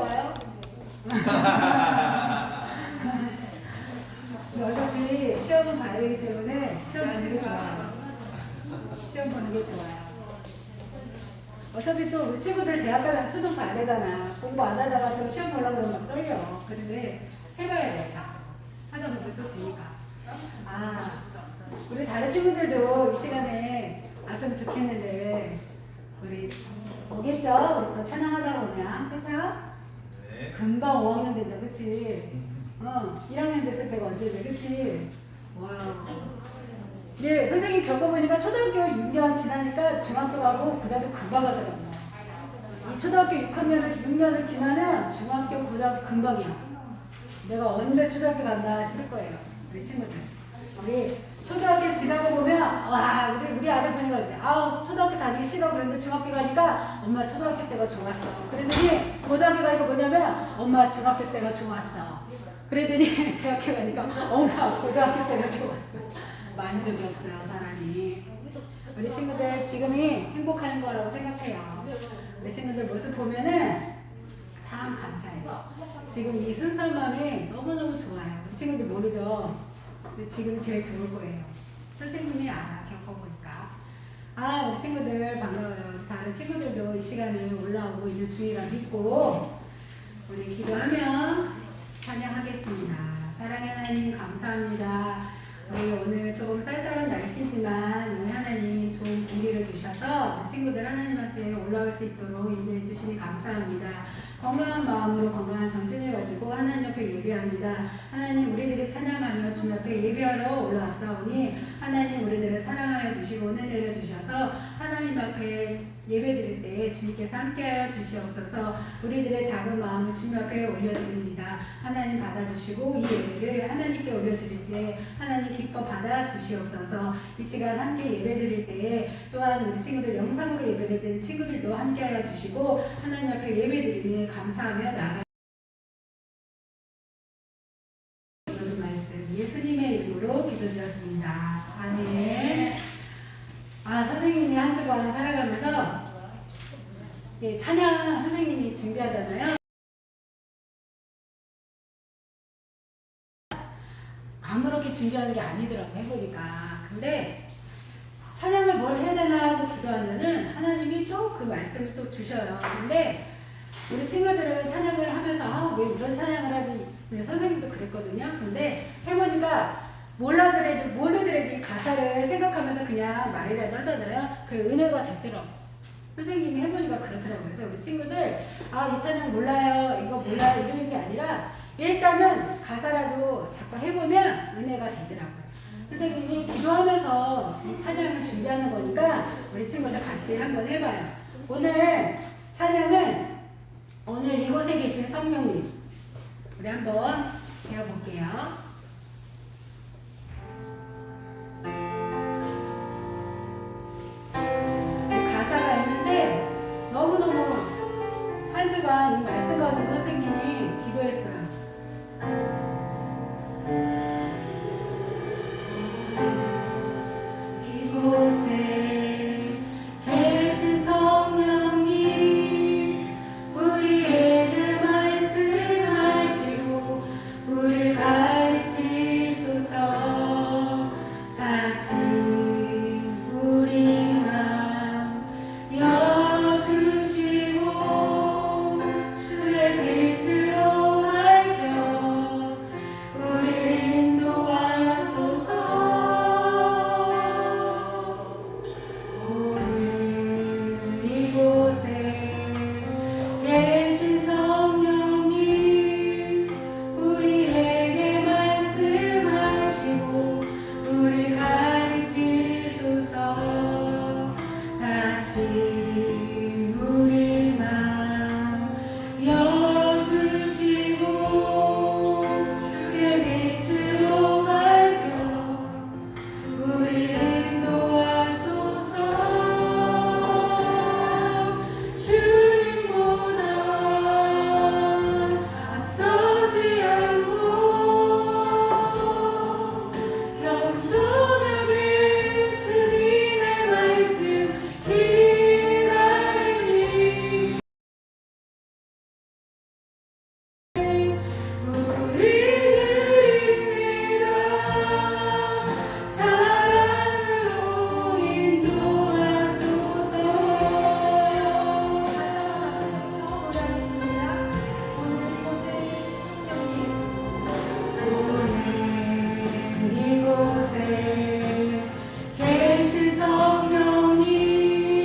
어려워요? 어차피 시험은 봐야 되기 때문에 시험 보는 게 좋아요. 시험 보는 게 좋아요. 어차피 또 우리 친구들 대학 가면 수능 봐야 되잖아. 공부 안 하다가 또 시험 보려고 그러면 막 떨려. 그런데 해봐야 돼. 자, 하다 보면 또 되니까. 아, 우리 다른 친구들도 이 시간에 왔으면 좋겠는데, 우리 오겠죠? 우리 또 찬양하다 보면. 그쵸? 네. 금방 5학년 된다, 그치? 어, 1학년 됐을 때가 언제돼, 그치? 와우. 네, 선생님 겪어보니까 초등학교 6년 지나니까 중학교 가고 고등학교 금방 가더라고요. 이 초등학교 6학년을 6년을 지나면 중학교 고등학교 금방이야. 내가 언제 초등학교 간다 싶을 거예요. 우리 친구들. 우리 초등학교 지나고 보면 와 우리 우리 아들 보니까? 아우 초등학교 다니기 싫어 그런데 중학교 가니까 엄마 초등학교 때가 좋았어. 그랬더니 고등학교 가니까 뭐냐면 엄마 중학교 때가 좋았어. 그랬더니 대학교 가니까 엄마 고등학교 때가 좋았어. 만족이 없어요 사람이. 우리 친구들 지금이 행복한 거라고 생각해요. 우리 친구들 모습 보면은 참 감사해요. 지금 이 순수한 마음이 너무너무 좋아요. 우리 친구들 모르죠? 근데 지금 제일 좋을 거예요. 선생님이 알아, 겪어보니까. 아, 친구들 반가워요. 다른 친구들도 이 시간에 올라오고 있는 주의라 믿고 우리 기도하며 찬양하겠습니다. 사랑의 하나님 감사합니다. 우리 오늘 조금 쌀쌀한 날씨지만 우리 하나님 좋은 공기를 주셔서 친구들 하나님한테 올라올 수 있도록 인도해 주시니 감사합니다. 건강한 마음으로 건강한 정신을 가지고 하나님 앞에 예배합니다. 하나님 우리들이 찬양하며 주님 앞에 예배하러 올라왔사오니 하나님 우리들을 사랑하여 주시고 은혜 내려 주셔서 하나님 앞에 예배드릴 때 주님께서 함께하여 주시옵소서 우리들의 작은 마음을 주님 앞에 올려드립니다. 하나님 받아주시고 이 예배를 하나님께 올려드릴 때 하나님 기뻐 받아주시옵소서 이 시간 함께 예배드릴 때에 또한 우리 친구들 영상으로 예배드리는 친구들도 함께하여 주시고 하나님 앞에 예배드리며 감사하며 나아가 이름으로 기도드렸습니다. 아멘. 아 선생님이 한 주간 살아가면서 네, 찬양 선생님이 준비하잖아요. 아무렇게 준비하는 게 아니더라고 해보니까. 근데 찬양을 뭘 해야 되나 하고 기도하면은 하나님이 또 그 말씀을 또 주셔요. 근데 우리 친구들은 찬양을 하면서 아, 왜 이런 찬양을 하지? 네, 선생님도 그랬거든요. 근데 해보니까 몰라더라도 모르더라도 이 가사를 생각하면서 그냥 말이라도 하잖아요. 그 은혜가 되더라고. 선생님이 해보니까 그렇더라고요. 그래서 우리 친구들 아이 찬양 몰라요, 이거 몰라요 이런 게 아니라 일단은 가사라도 자꾸 해보면 은혜가 되더라고요. 선생님이 기도하면서 이 찬양을 준비하는 거니까 우리 친구들 같이 한번 해봐요. 오늘 찬양은 오늘 이곳에 계신 성령님 우리 한번 배워볼게요.